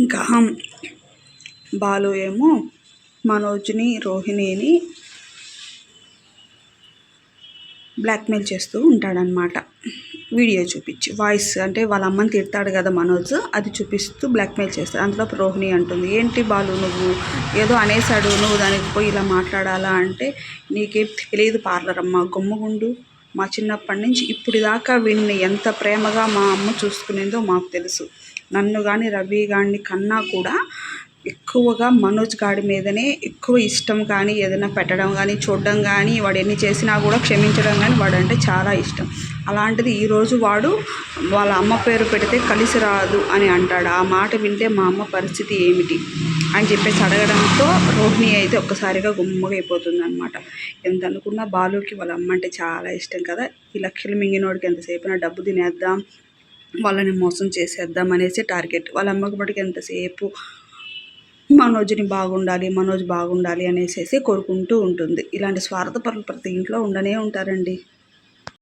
ఇంకా బాలు ఏమో మనోజ్ని రోహిణిని బ్లాక్మెయిల్ చేస్తూ ఉంటాడనమాట వీడియో చూపించి వాయిస్ అంటే వాళ్ళ అమ్మని తిడతాడు కదా మనోజ్ అది చూపిస్తూ బ్లాక్మెయిల్ చేస్తాడు. అందులో రోహిణి అంటుంది ఏంటి బాలు నువ్వు? ఏదో అనేసాడు నువ్వు దానికి పోయి ఇలా మాట్లాడాలా? అంటే నీకేం తెలియదు పార్లర్ అమ్మ గుమ్మగుండు. మా చిన్నప్పటి నుంచి ఇప్పుడు దాకా వీడిని ఎంత ప్రేమగా మా అమ్మ చూసుకునేదో మాకు తెలుసు. నన్ను కానీ రవి గారిని కన్నా కూడా ఎక్కువగా మనోజ్ గాడి మీదనే ఎక్కువ ఇష్టం కానీ ఏదైనా పెట్టడం కానీ చూడడం కానీ వాడు ఎన్ని చేసినా కూడా క్షమించడం కానీ వాడు అంటే చాలా ఇష్టం. అలాంటిది ఈరోజు వాడు వాళ్ళ అమ్మ పేరు పెడితే కలిసి రాదు అని అంటాడు. ఆ మాట వింటే మా అమ్మ పరిస్థితి ఏమిటి? అని చెప్పేసి అడగడంతో రోహిణి అయితే ఒక్కసారిగా గుమ్మగా అయిపోతుంది అనమాట ఎంత అనుకున్నా బాలుకి వాళ్ళ అమ్మ అంటే చాలా ఇష్టం కదా. ఈ లక్షలు మింగినోడికి ఎంతసేపు డబ్బు తినేద్దాం వాళ్ళని మోసం చేసేద్దాం అనేసి టార్గెట్. వాళ్ళ అమ్మకి మటుకు ఎంతసేపు మనోజ్ని బాగుండాలి మనోజ్ బాగుండాలి అనేసి కోరుకుంటూ ఉంటుంది. ఇలాంటి స్వార్థపరులు ప్రతి ఇంట్లో ఉండనే ఉంటారండి.